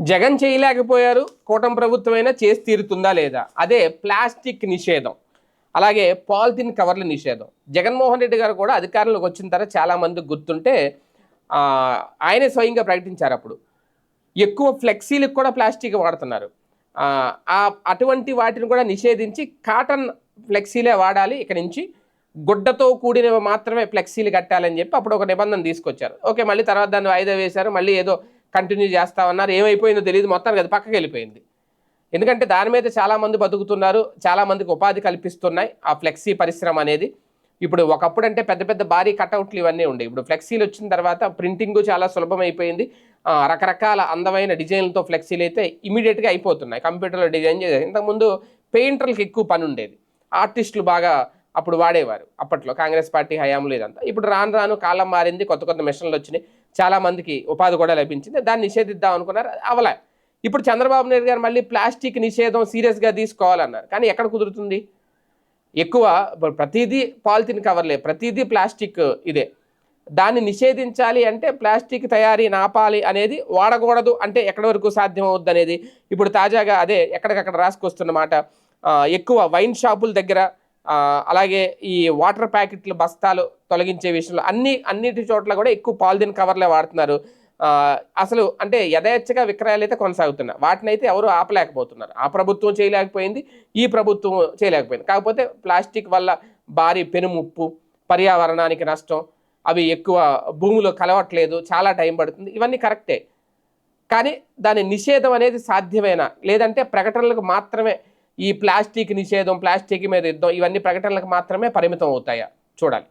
జగన్ చేయలేకపోయారు కూటమి ప్రభుత్వమైనా చేసి తీరుతుందా లేదా? అదే ప్లాస్టిక్ నిషేధం. అలాగే పాలిథిన్ కవర్ల నిషేధం. జగన్మోహన్ రెడ్డి గారు కూడా అధికారంలోకి వచ్చిన తర్వాత చాలామంది గుర్తుంటే ఆయనే స్వయంగా ప్రకటించారు అప్పుడు. ఎక్కువ ఫ్లెక్సీలకు కూడా ప్లాస్టిక్ వాడుతున్నారు. ఆ, అటువంటి వాటిని కూడా నిషేధించి కాటన్ ఫ్లెక్సీలే వాడాలి. ఇక నుంచి గుడ్డతో కూడినవి మాత్రమే ఫ్లెక్సీలు కట్టాలని చెప్పి అప్పుడు ఒక నిబంధన తీసుకొచ్చారు. ఓకే మళ్ళీ తర్వాత దాన్ని వాయిదా వేశారు. మళ్ళీ ఏదో కంటిన్యూ చేస్తామన్నారు. ఏమైపోయిందో తెలియదు మొత్తానికి అది పక్కకి వెళ్ళిపోయింది. ఎందుకంటే దాని మీద చాలామంది బతుకుతున్నారు. చాలామందికి ఉపాధి కల్పిస్తున్నాయి. ఆ ఫ్లెక్సీ పరిశ్రమ అనేది ఇప్పుడు ఒకప్పుడు అంటే పెద్ద పెద్ద భారీ కటౌట్లు ఇవన్నీ ఉండే. ఇప్పుడు ఫ్లెక్సీలు వచ్చిన తర్వాత ప్రింటింగ్ చాలా సులభం అయిపోయింది రకరకాల అందమైన డిజైన్లతో ఫ్లెక్సీలు అయితే ఇమీడియట్గా అయిపోతున్నాయి. కంప్యూటర్లో డిజైన్ చేసే ఇంతకుముందు పెయింటర్లకు ఎక్కువ పని ఉండేది. ఆర్టిస్టులు బాగా అప్పుడు వాడేవారు. అప్పట్లో కాంగ్రెస్ పార్టీ హయాంలో ఇదంతా. ఇప్పుడు రాను రాను కాలం మారింది కొత్త కొత్త మిషన్లు వచ్చినాయి. చాలా మందికి ఉపాధి కూడా లభించింది. దాన్ని నిషేధిద్దాం అనుకున్నారు. అవలే. ఇప్పుడు చంద్రబాబు నాయుడు గారు మళ్ళీ ప్లాస్టిక్ నిషేధం సీరియస్గా తీసుకోవాలన్నారు. కానీ ఎక్కడ కుదురుతుంది? ఎక్కువ ప్రతిదీ పాలిథిన్ కవర్లే. ప్రతిదీ ప్లాస్టిక్ ఇదే. దాన్ని నిషేధించాలి అంటే ప్లాస్టిక్ తయారీ నాపాలి అనేది వాడకూడదు అంటే ఎక్కడి వరకు సాధ్యం అవుద్ది అనేది ఇప్పుడు తాజాగా అదే ఎక్కడికక్కడ రాసుకొస్తున్నమాట ఆ, ఎక్కువ వైన్ షాపుల దగ్గర అలాగే ఈ వాటర్ ప్యాకెట్లు బస్తాలు తొలగించే విషయంలో అన్ని అన్నిటి చోట్ల కూడా ఎక్కువ పాలిథిన్ కవర్లే వాడుతున్నారు. అసలు అంటే యథేచ్ఛగా విక్రయాలు అయితే కొనసాగుతున్నాయి. వాటిని అయితే ఎవరు ఆపలేకపోతున్నారు. ఆ ప్రభుత్వం చేయలేకపోయింది ఈ ప్రభుత్వం చేయలేకపోయింది. కాకపోతే ప్లాస్టిక్ వల్ల భారీ పెనుముప్పు పర్యావరణానికి నష్టం అవి ఎక్కువ భూమిలో కలవట్లేదు చాలా టైం పడుతుంది ఇవన్నీ కరెక్టే. కానీ దాని నిషేధం అనేది సాధ్యమేనా? లేదంటే ప్రకటనలకు మాత్రమే ఈ ప్లాస్టిక్ నిషేధం ప్లాస్టిక్ మీద యుద్ధం ఇవన్నీ ప్రకటనలకు మాత్రమే పరిమితం అవుతాయా? చూడాలి.